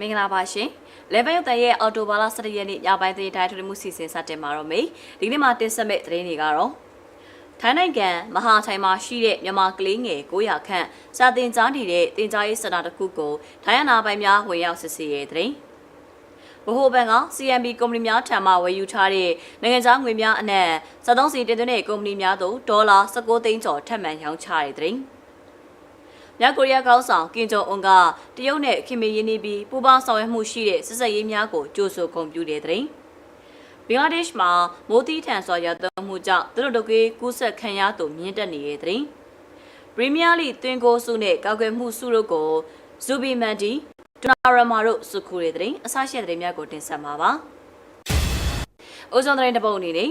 မင်္ဂလာပါရှင်။ Level ရုပ်သံရဲ့အော်တိုဘာလ17ရက်နေ့ညပိုင်းသတင်းတိုင်းထွေမှုစီစဉ်စတင်မှာတော့မေ။ဒီကနေ့မှာတင်ဆက်မယ့်သတင်းတွေကတော့ထိုင်းနိုင်ငံမဟာချိုင်မှာရှိတဲ့မြန်မာကလေးငယ်900ခန့်စာတင်ကြားနေတဲ့တင်ကြားရေးစတာတစ်ခုကိုထိုင်းအနာပိုင်များဝင်ရောက်စစ်ဆေးရဲ့သတင်း။ဗဟိုဘဏ်က CMB ကုမ္ပဏီများထံမှဝယ်ယူထားတဲ့နိုင်ငံခြားငွေများအနက်73စီတင်သွင်းတဲ့ကုမ္ပဏီများသို့ဒေါ်လာ19သိန်းကျော်ထပ်မံရောင်းချတဲ့သတင်း။ မြောက်ကိုရီးယားခေါင်းဆောင်ကင်ဂျုံအွန်ကတရုတ်နဲ့ခင်မင်းရင်းနှီးပြီးပူးပေါင်းဆောင်ရွက်မှုရှိတဲ့စစ်စက်ရေးများကိုကြိုးဆိုဂုဏ်ပြုတဲ့တဲ့ဘင်္ဂလားဒေ့ရှ်မှာမိုးသီးထန်စွာရသွန်းမှုကြောင့်သူတို့တို့ကေးကူးဆက်ခံရသူမြင့်တက်နေတဲ့တဲ့ပရီးမီးယားလိသွင်းကိုစုနဲ့ကောက်ွယ်မှုစုတို့ကိုဇူဘီမန်ဒီဒနာရမာတို့စုခုတဲ့တဲ့အဆရှိတဲ့များကိုတင်ဆက်မှာပါ။အိုဇွန်သတင်းတစ်ပုဒ်အနေနဲ့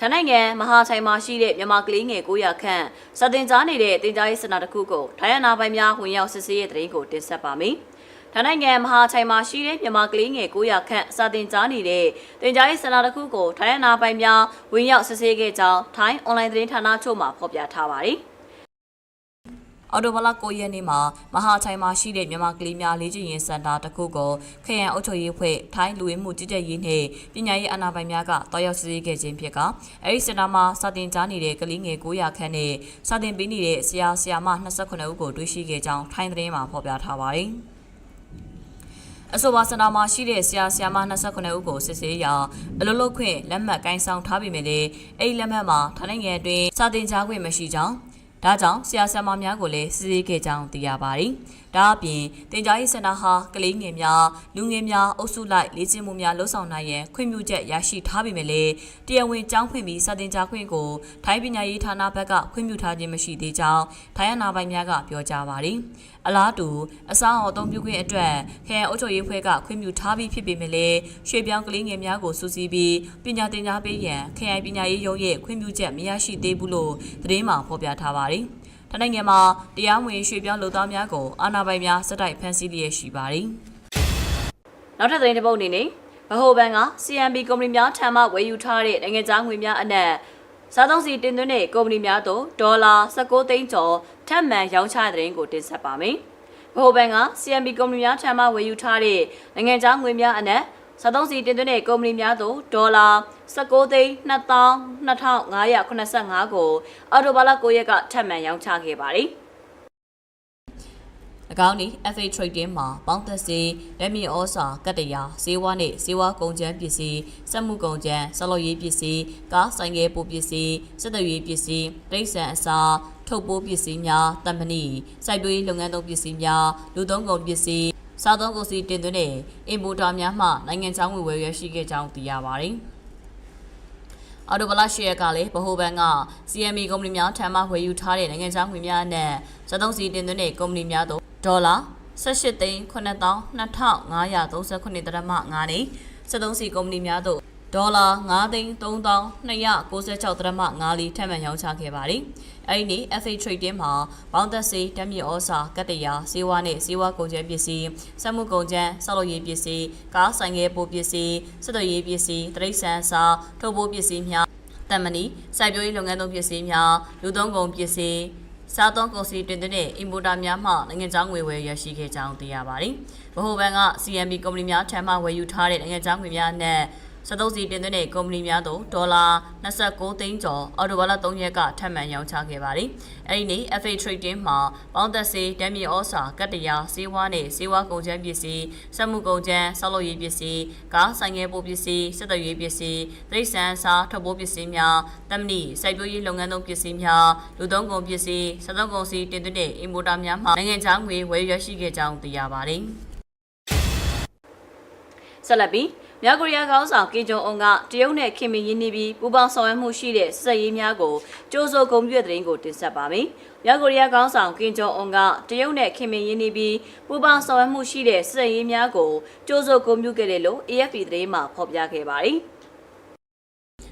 ထိုင်းနိုင်ငံမဟာချိုင်မှာရှိတဲ့မြန်မာကလေးငယ်900ခန့်စတင်ကြားနေတဲ့တင်ကြားရေးစနာတစ်ခုကိုထိုင်းရနာပိုင်များဝင်ရောက်စစ်ဆေးရဲ့သတင်းကိုတင်ဆက်ပါမယ်။ထိုင်းနိုင်ငံမဟာချိုင်မှာရှိတဲ့မြန်မာကလေးငယ်900ခန့်စတင်ကြားနေတဲ့တင်ကြားရေးစနာတစ်ခုကိုထိုင်းရနာပိုင်များဝင်ရောက်စစ်ဆေးခဲ့ကြောင်းထိုင်းအွန်လိုင်းသတင်းဌာနချုပ်မှဖော်ပြထားပါတယ်။ အော်တိုဘလာ9ရက်နေ့မှာမဟာချိုင်မှာရှိတဲ့မြန်မာကလေးများလေးကျင်ရင်စင်တာတစ်ခုကိုခရံအုပ်ချုပ်ရေးဖွဲ့ထိုင်းလူဝင်မှုကြီးကြပ်ရေးနှင့်ပညာရေးအာဏာပိုင်များကတောက်ရောက်စစ်ဆေးခဲ့ခြင်းဖြစ်ကအဲဒီစင်တာမှာစာတင်ကြားနေတဲ့ကလေးငယ်900ခန့်နဲ့စာတင်ပေးနေတဲ့ဆရာဆရာမ28ဦးကိုတွေ့ရှိခဲ့ကြောင်းထိုင်းသတင်းမှာဖော်ပြထားပါတယ်။အဆိုပါစနာမှာရှိတဲ့ဆရာဆရာမ29ဦးကိုစစ်ဆေးရာအလုပ်လုပ်ခွင့်လက်မှတ်ကိုင်းဆောင်ထားပေမဲ့လည်းအဲ့ဒီလက်မှတ်မှာထိုင်းနိုင်ငံအတွင်းစာတင်ကြားခွင့်မရှိကြောင်း ဒါကြောင့်ဆရာဆရာမများကိုလည်းစစ်ဆေးခဲ့ကြောင်းသိရပါတယ်။ဒါအပြင်တင်ကြားရေးစင်တာဟာကလေးငယ်များလူငယ်များအုပ်စုလိုက်လေ့ကျင့်မှုများလှုပ်ဆောင်နိုင်ရန်ခွင့်ပြုချက်ရရှိထားပေမဲ့လည်းတရားဝင်ကျောင်းဖွင့်ပြီးစာတင်ကြားခွင့်ကိုထိုင်းပညာရေးဌာနဘက်ကခွင့်ပြုထားခြင်းမရှိသေးကြောင်းထိုင်းအနာပိုင်များကပြောကြားပါတယ်။အလားတူအစားအသောက်ပြုခွင့်အတွက်ခရိုင်အုပ်ချုပ်ရေးဖွဲ့ကခွင့်ပြုထားပြီးဖြစ်ပေမဲ့လည်းရွှေပြောင်းကလေးငယ်များကိုစူးစီးပြီးပညာသင်ကြားပေးရန်ခရိုင်ပညာရေးရုံးရဲ့ခွင့်ပြုချက်မရရှိသေးဘူးလို့သတင်းမှာဖော်ပြထားပါတယ်။ထိုင်းနိုင်ငံမှာတရားဝင်ရွှေပြောင်းလူသားများကိုအာဏာပိုင်များစတိုက်ဖမ်းဆီးလျက်ရှိပါတယ်။နောက်ထပ်သတင်းတစ်ပုဒ်အနေနဲ့ဗဟိုဘဏ်က CMB ကုမ္ပဏီများထံမှဝယ်ယူထားတဲ့နိုင်ငံခြားငွေများအနက်စားသုံးစီတင်သွင်းတဲ့ကုမ္ပဏီများသို့ဒေါ်လာ19သိန်းကျော်ထပ်မံရောင်းချတဲ့တဲ့ရင်ကိုတင်ဆက်ပါမယ်။ဗဟိုဘဏ်က CMB ကုမ္ပဏီများထံမှဝယ်ယူထားတဲ့နိုင်ငံခြားငွေများအနက်စားသုံးစီတင်သွင်းတဲ့ကုမ္ပဏီများသို့ဒေါ်လာ 19သိန်း2585ကိုအော်တိုဘာလ9ရက်ကထပ်မံရောင်းချခဲ့ပါတယ်။၎င်းသည် FA Trading မှာပေါင်းသက်စေလက်မြင့်ဩစာကတ္တရာဈေးဝါးနှင့်ဈေးဝါးကုန်ကျန်းပစ္စည်းစက်မှုကုန်ကျန်းဆက်လုပ်ရေးပစ္စည်းကားဆိုင်ကယ်ပိုပစ္စည်းစက်သွေးရေးပစ္စည်းတိရစ္ဆာန်အစာထုတ်ပိုးပစ္စည်းများတမဏိစိုက်ပျိုးရေးလုပ်ငန်းသုံးပစ္စည်းများလူသုံးကုန်ပစ္စည်းစားသုံးကုန်စည်တင်သွင်းတဲ့အင်ပိုတာများမှနိုင်ငံခြားငွေဝယ်ရရှိခဲ့ကြောင်းသိရပါတယ်။ အော်တိုဘလာရှီယက်ကလည်းဗဟိုဘဏ်က CME ကုမ္ပဏီများထံမှဝယ်ယူထားတဲ့နိုင်ငံခြားငွေများနဲ့စက်သုံးစီတင်သွင်းတဲ့ကုမ္ပဏီများတို့ဒေါ်လာ18သိန်း9539ဒရမ5နဲ့စက်သုံးစီကုမ္ပဏီများတို့ဒေါ်လာ9သိန်း3296ဒရမ5လီထပ်မံရောင်းချခဲ့ပါတယ်။ အဲဒီနေ့ FA Trading မှာပေါင်းသက်စေဓာတ်မြေဩစာကတ္တရာဈေးဝါးနဲ့ဈေးဝါးကုန်ကျန်းပစ္စည်းစက်မှုကုန်ကျန်းဆောက်လုပ်ရေးပစ္စည်းကားဆိုင်ငယ်ပိုပစ္စည်းစက်သွေးရေးပစ္စည်းတရိတ်ဆန်စာထုတ်ပိုးပစ္စည်းများတမဏီစိုက်ပျိုးရေးလုပ်ငန်းသုံးပစ္စည်းများလူသုံးကုန်ပစ္စည်းစားသုံးကုန်စည်တင်တဲ့အင်ပိုတာများမှနိုင်ငံခြားငွေဝယ်ရရှိခဲ့ကြောင်းသိရပါတယ်။ဗဟိုဘဏ်က CMB ကုမ္ပဏီများထံမှဝယ်ယူထားတဲ့နိုင်ငံခြားငွေများနဲ့ စက်သုံးစီတင်သွင်းတဲ့ကုမ္ပဏီများတို့ဒေါ်လာ29သိန်းကျော်အော်တိုဘာလ3ရက်ကထပ်မံရောင်းချခဲ့ပါတယ်။အဲဒီနေ့ FA Trading မှာပေါင်းသက်စေဓာတ်မြေဩစာကတ္တရာဈေးဝါးနဲ့ဈေးဝါးကုန်ကျန်းပစ္စည်းစက်မှုကုန်ကျန်းဆောက်လုပ်ရေးပစ္စည်းကားဆိုင်ငယ်ပိုပစ္စည်းစက်သွေးရေးပစ္စည်းတိရစ္ဆာန်စားထုတ်ပိုးပစ္စည်းများတမဏိစိုက်ပျိုးရေးလုပ်ငန်းသုံးပစ္စည်းများလူသုံးကုန်ပစ္စည်းစက်သုံးကုန်စည်တင်သွင်းတဲ့အင်ပိုတာများမှနိုင်ငံခြားငွေဝယ်ရရှိခဲ့ကြောင်းသိရပါတယ်။ဆက်လက်ပြီး မြောက်ကိုရီးယားခေါင်းဆောင်ကင်ဂျုံအွန်ကတရုတ်နဲ့ခင်မင်ရင်းနှီးပြီးပူးပေါင်းဆောင်ရွက်မှုရှိတဲ့စက်ရေးများကိုကြိုးစိုးဂုဏ်ပြုတဲ့တဲ့ရင်ကိုတင်ဆက်ပါမယ်။မြောက်ကိုရီးယားခေါင်းဆောင်ကင်ဂျုံအွန်ကတရုတ်နဲ့ခင်မင်ရင်းနှီးပြီးပူးပေါင်းဆောင်ရွက်မှုရှိတဲ့စက်ရေးများကိုကြိုးစိုးဂုဏ်ပြုခဲ့တယ်လို့ AFP သတင်းမှာဖော်ပြခဲ့ပါတယ်။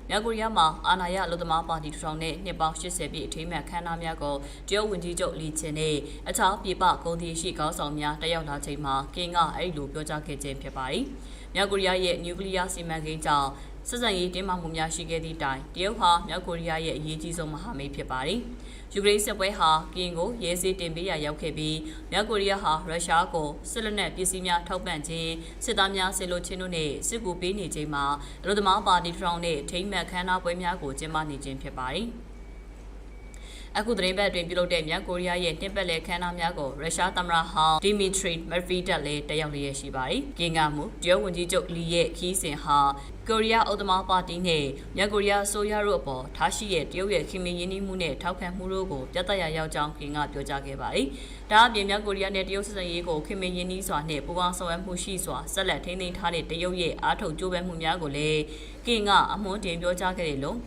မြောက်ကိုရီးယားမှာအာဏာရအလို့သမားပါတီထူထောင်တဲ့နှစ်ပေါင်း80ပြည့်အထိမ်းအမှတ်ခမ်းနားများကိုတရုတ်ဝန်ကြီးချုပ်လီချင်နဲ့အခြားပြည်ပဂုဏ်ထည်ရှိခေါင်းဆောင်များတက်ရောက်လာချိန်မှာကင်ကအဲ့လိုပြောကြားခဲ့ခြင်းဖြစ်ပါတယ်။ မြောက်ကိုရီးယားရဲ့နျူကလ িয়ার စီမံကိန်းကြောင့်ဆက်ဆံရေးတင်းမာမှုများရှိခဲ့သည့်တိုင်တရုတ်ဟာမြောက်ကိုရီးယားရဲ့အရေးကြီးဆုံးမဟာမိတ်ဖြစ်ပါတယ်။ယူကရိန်းစစ်ပွဲဟာကင်ကိုရဲစေးတင်ပေးရရောက်ခဲ့ပြီးမြောက်ကိုရီးယားဟာရုရှားကိုစစ်လက်နက်ပစ္စည်းများထောက်ပံ့ခြင်းစစ်သားများဆင်လိုခြင်းတို့နဲ့စစ်ကူပေးနေခြင်းမှာလူသမားပါတီထရောင်းနဲ့ထိမ့်မှတ်ခမ်းနားပွဲများကိုကျင်းပနေခြင်းဖြစ်ပါတယ်။ အခုသတင်းပတ်အတွင်းပြုလုပ်တဲ့မြောက်ကိုရီးယားရဲ့တင်ပတ်လဲခမ်းနားများကိုရုရှားသမ္မတဟောင်းဒီမီထရီမက်ဖီတက်လည်းတက်ရောက်လျက်ရှိပါတယ်။ကင်ကမှုတရုတ်ဝန်ကြီးချုပ်လီရဲ့ခီးစဉ်ဟာကိုရီးယားအုပ်သမားပါတီနဲ့မြောက်ကိုရီးယားအစိုးရတို့အပေါ်ထားရှိရဲ့တရုတ်ရဲ့ခင်မင်းရင်းနှီးမှုနဲ့ထောက်ခံမှုတို့ကိုပြသရရောက်ကြောင်းကင်ကပြောကြားခဲ့ပါတယ်။ဒါအပြင်မြောက်ကိုရီးယားနဲ့တရုတ်ဆက်ဆံရေးကိုခင်မင်းရင်းနှီးစွာနဲ့ပူးပေါင်းဆောင်ရွက်မှုရှိစွာဆက်လက်ထိန်းသိမ်းထားတဲ့တရုတ်ရဲ့အားထုတ်ကြိုးပမ်းမှုများကိုလည်းကင်ကအမွှန်းတင်ပြောကြားခဲ့တယ်လို့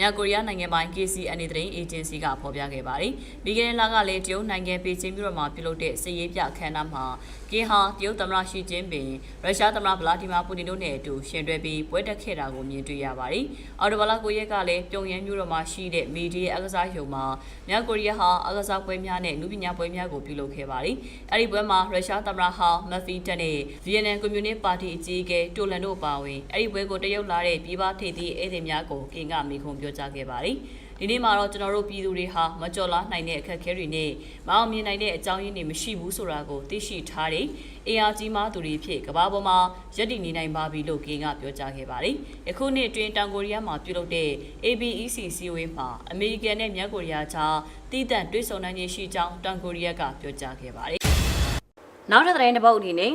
မြောက်ကိုရီးယားနိုင်ငံပိုင် KCNA သတင်းအေဂျင်စီကဖော်ပြခဲ့ပါတယ်။ပြီးခဲ့တဲ့လကလည်းတရုတ်နိုင်ငံပေကျင်းမြို့တော်မှာပြုလုပ်တဲ့စစ်ရေးပြအခမ်းအနားမှာကင်ဟာတရုတ်သမ္မတရှီကျင်းပင်ရုရှားသမ္မတဗလာဒီမာပူတင်တို့နဲ့အတူရှင်တွဲပြီးပွဲတက်ခဲ့တာကိုမြင်တွေ့ရပါတယ်။အော်တိုဘာလ9ရက်ကလည်းပြုံရန်မြို့တော်မှာရှိတဲ့မီဒီယာအကစားရုံမှာမြောက်ကိုရီးယားဟာအကစားပွဲများနဲ့လူပညာပွဲများကိုပြုလုပ်ခဲ့ပါတယ်။အဲဒီပွဲမှာရုရှားသမ္မတဟောင်းမက်ဖီတက်နဲ့ဗီယက်နမ်ကွန်မြူနစ်ပါတီအကြီးအကဲတိုလန်တို့ပါဝင်အဲဒီပွဲကိုတရုတ်လာတဲ့ပြည်ပထိပ်သီးဧည့်သည်များကိုကင်ကမိခွန်ပြောကြားခဲ့ပါတယ်။ဒီနေ့မှာတော့ကျွန်တော်တို့ပြည်သူတွေဟာမကြော်လားနိုင်တဲ့အခက်အခဲတွေနဲ့မအောင်မြင်နိုင်တဲ့အကြောင်းရင်းတွေမရှိဘူးဆိုတာကိုသိရှိထားတဲ့အေအာကြီးမားသူတွေဖြစ်ကမ္ဘာပေါ်မှာရည်တည်နေနိုင်ပါပြီလို့ကင်းကပြောကြားခဲ့ပါတယ်။ယခုနှစ်အတွင်းတောင်ကိုရီးယားမှာပြုလုပ်တဲ့ ABEC စီဝေးမှာအမေရိကန်နဲ့မြောက်ကိုရီးယားကြားတည်တံ့တွဲဆုံနိုင်ခြင်းရှိကြောင်းတောင်ကိုရီးယားကပြောကြားခဲ့ပါတယ်။နောက်ထပ်သတင်းတစ်ပုဒ်အနေနဲ့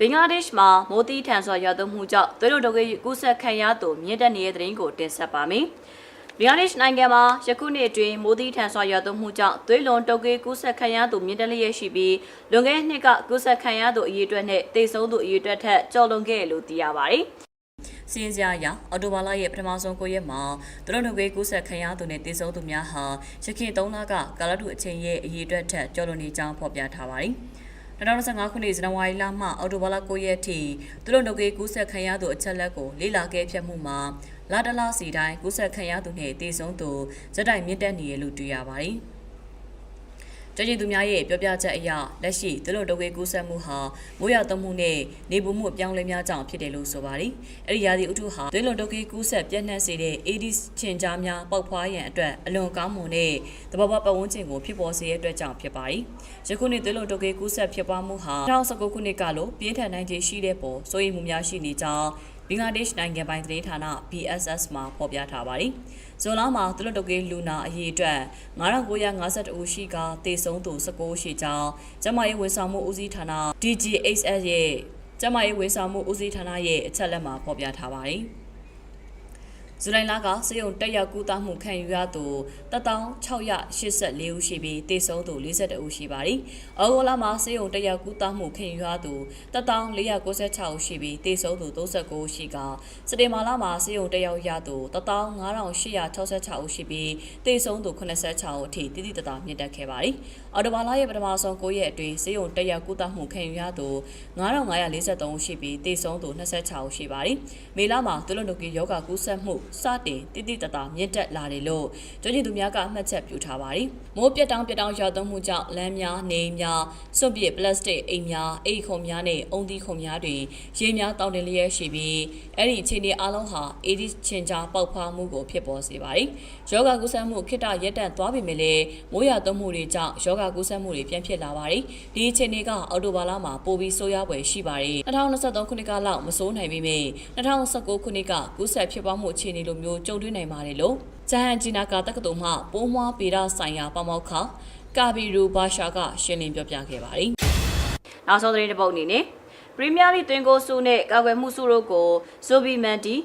ဘင်္ဂလားဒေ့ရှ်မှာမိုးတီးထန်စွာရွာသွန်းမှုကြောင့်သွေးလွန်တုပ်ကွေးကူးစက်ခံရသူမြင့်တက်နေတဲ့သတင်းကိုတင်ဆက်ပါမယ်။ဘီယာနစ်နိုင်ငံမှာယခုနှစ်အတွင်းမိုးသီးထန်စွာရွာသွန်းမှုကြောင့်သွေးလွန်တုပ်ကွေးကူးစက်ခံရသူမြင့်တက်လျက်ရှိပြီးလွန်ခဲ့တဲ့နှစ်ကကူးစက်ခံရသူအရေအတွက်နဲ့တိတ်ဆုံးသူအရေအတွက်ထက်ကျော်လွန်ခဲ့လို့သိရပါတယ်။စင်းစရာရအော်တိုဘာလရဲ့ပထမဆုံးကိုရက်မှာသူတို့တို့ကကူးဆက်ခံရသူနဲ့တည်ဆုံသူများဟာရခင်3လကကာလတုအချိန်ရဲ့အရေးအတွက်ထက်ကျော်လွန်နေကြောင်းဖော်ပြထားပါတယ်။ 2025ခုနှစ်ဇန်နဝါရီလမှအောက်တိုဘာလ9ရက်ထိသူတို့နှုတ်ကေးကူးဆက်ခံရသူအချက်လက်ကိုလေ့လာခဲ့ဖြတ်မှုမှာလာတလားစီတိုင်းကူးဆက်ခံရသူနဲ့တည်ဆုံးသူဇက်တိုင်မြင့်တက်နေရလို့တွေ့ရပါတယ်။ ကြည်ကျင်သူများရဲ့ပြောပြချက်အရလက်ရှိသူတို့ဒုက္ခကူးစက်မှုဟာမိုးရွာသွန်းမှုနဲ့နေပူမှုအပြောင်းလဲများကြောင့်ဖြစ်တယ်လို့ဆိုပါတယ်။အဲဒီရာသီဥတုဟာသွေးလွန်ဒုက္ခကူးစက်ပြန့်နှံ့စေတဲ့ AIDS ချင်ကြားများပေါက်ဖွားရန်အတွက်အလွန်ကောင်းမွန်တဲ့သဘာဝပတ်ဝန်းကျင်ကိုဖြစ်ပေါ်စေတဲ့အတွက်ကြောင့်ဖြစ်ပါတယ်။ယခုနှစ်သွေးလွန်ဒုက္ခကူးစက်ဖြစ်ပွားမှုဟာ2019ခုနှစ်ကလိုပြင်းထန်နိုင်ခြေရှိတဲ့ပေါ်စိုးရိမ်မှုများရှိနေကြောင်း ဘင်္ဂလားဒေ့ရှ်နိုင်ငံပိုင်သတင်းဌာန BSS မှာဖော်ပြထားပါတယ်။ဇွန်လမှာသူတို့တုတ်ကေးလူနာအရေးအတွက်9952ဦးရှိကတေဆုံးသူ19ရှိကြောင်းကျမရေးဝန်ဆောင်မှုဦးစီးဌာန DGHS ရဲ့ကျမရေးဝန်ဆောင်မှုဦးစီးဌာနရဲ့အချက်လက်မှာဖော်ပြထားပါတယ်။ ဇူလိုင်လကစေယုံတက်ရောက်ကူးသားမှုခံယူရသူ1684ဦးရှိပြီးတေဆုံးသူ42ဦးရှိပါတယ်။အော်ဂိုလာမှာစေယုံတက်ရောက်ကူးသားမှုခံယူရသူ1496ဦးရှိပြီးတေဆုံးသူ39ဦးရှိကစတေမာလာမှာစေယုံတက်ရောက်ရသူ15866ဦးရှိပြီးတေဆုံးသူ86ဦးအထိတည်တည်တသာမြင့်တက်ခဲ့ပါတယ်။အော်တိုဘာလရဲ့ပထမဆုံး9ရက်အတွင်းစေယုံတက်ရောက်ကူးသားမှုခံယူရသူ9543ဦးရှိပြီးတေဆုံးသူ26ဦးရှိပါတယ်။မေလမှာသူလုံဒုကီယောဂကူးစက်မှုစတင်တိတိတသားမြင့်တက်လာတယ်လို့ကျွမ်းကျင်သူများကအမှတ်ချက်ပြုထားပါတယ်။မိုးပြတ်တောင်းပြတ်တောင်းရွာသွန်းမှုကြောင့်လမ်းများနေများစွန့်ပစ်ပလတ်စတစ်အိမ်များအိတ်ခုံများနဲ့အုံသီးခုံများတွင်ရေများတောင်းတင်လျက်ရှိပြီးအဲ့ဒီအခြေအနေအလုံးဟာအေဒီချင်ကြားပေါက်ဖွားမှုကိုဖြစ်ပေါ်စေပါတယ်။ယောဂကူးစက်မှုခိတရက်တန့်သွားပေမဲ့လည်းမိုးရွာသွန်းမှုတွေကြောင့်ယောဂကူးစက်မှုတွေပြန်ဖြစ်လာပါတယ်။ဒီအခြေအနေကအော်တိုဘာလမှာပိုပြီးဆိုးရွားပွဲရှိပါတယ်။2023ခုနှစ်ကလောက်မစိုးနိုင်ပေမဲ့2019ခုနှစ်ကကူးစက်ဖြစ်ပွားမှုအခြေအနေလိုမျိုးကြုံတွေ့နိုင်ပါတယ်လို့ဂျဟန်ဂျီနာကာတက္ကသိုလ်မှပိုးမွားပေဒဆိုင်ရာပမောက္ခကာဘီရူဘာရှာကရှင်းလင်းပြောပြခဲ့ပါတယ်။နောက်ဆုံးသတင်းတစ်ပုဒ်အနေနဲ့ပရီးမီးယားလိသွင်းကိုစုနဲ့ကာကွယ်မှုစုတို့ကိုဇိုဘီမန်တီ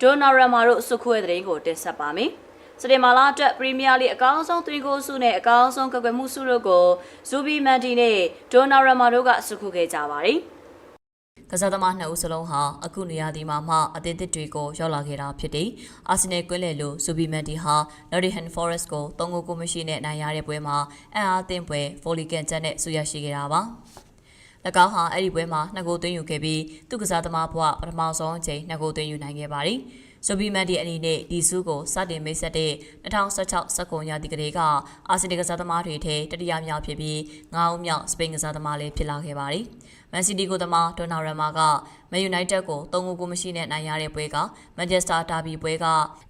ဒိုနာရမာတို့စုခွဲတဲ့သတင်းကိုတင်ဆက်ပါမယ်။စတေမာလာအတွက်ပရီးမီးယားလိအကောင်းဆုံးသွင်းကိုစုနဲ့အကောင်းဆုံးကာကွယ်မှုစုတို့ကိုဇိုဘီမန်တီနဲ့ဒိုနာရမာတို့ကစုခွဲခဲ့ကြပါတယ်။ ကစားသမားနှစ်ဦးစလုံးဟာအခုနေရာဒီမှာမှအသင်းသစ်တွေကိုရောက်လာခဲ့တာဖြစ်တယ်။အာဆင်နယ်ကွင်းလယ်လို့ဇူဘီမန်တီဟာ Nottingham Forest ကို3ဂိုးကိုမရှိနဲ့နိုင်ရတဲ့ပွဲမှာအံ့အားသင့်ပွဲဗိုလီကန်ချက်နဲ့ဆူရရှိခဲ့တာပါ။၎င်းဟာအဲ့ဒီပွဲမှာနှစ်ဂိုးသွင်းယူခဲ့ပြီးသူကစားသမားဘဝပထမဆုံးအချိန်နှစ်ဂိုးသွင်းယူနိုင်ခဲ့ပါတယ်။ ဆိုဗီမန်ဒီအနေနဲ့ဒီစုကိုစတင်မိတ်ဆက်တဲ့2016စက္ကုံရာသီကလေးကအာဆီယံကစားသမားတွေထဲတတိယမြောက်ဖြစ်ပြီး9ဦးမြောက်စပိန်ကစားသမားလည်းဖြစ်လာခဲ့ပါတယ်။မန်စီးတီးကိုသမားဒေါနာရမာကမန်ယူနိုက်တက်ကို3ဂိုးကိုမရှိနဲ့နိုင်ရတဲ့ပွဲကမန်ချက်စတာဒါဘီပွဲက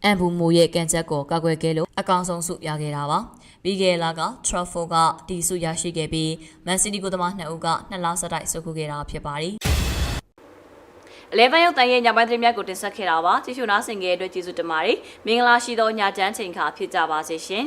အန်ဘူမိုရဲ့ကန်ချက်ကိုကောက်ွယ်ခဲ့လို့အကောင်ဆုံးဆုရခဲ့တာပါ။ပြီးခဲ့လာကထရဖိုကဒီဆုရရှိခဲ့ပြီးမန်စီးတီးကိုသမား2ဦးကနှစ်လဆက်တိုက်ဆုခုခဲ့တာဖြစ်ပါတယ်။ 11ရုပ်တန်ရဲ့ညပိုင်းသတင်းများကိုတင်ဆက်ခဲ့တာပါကြည့်ရှုနားဆင်ကြတဲ့အတွက်ကျေးဇူးတင်ပါတယ်မင်္ဂလာရှိသောညချမ်းချိန်ခါဖြစ်ကြပါစေရှင်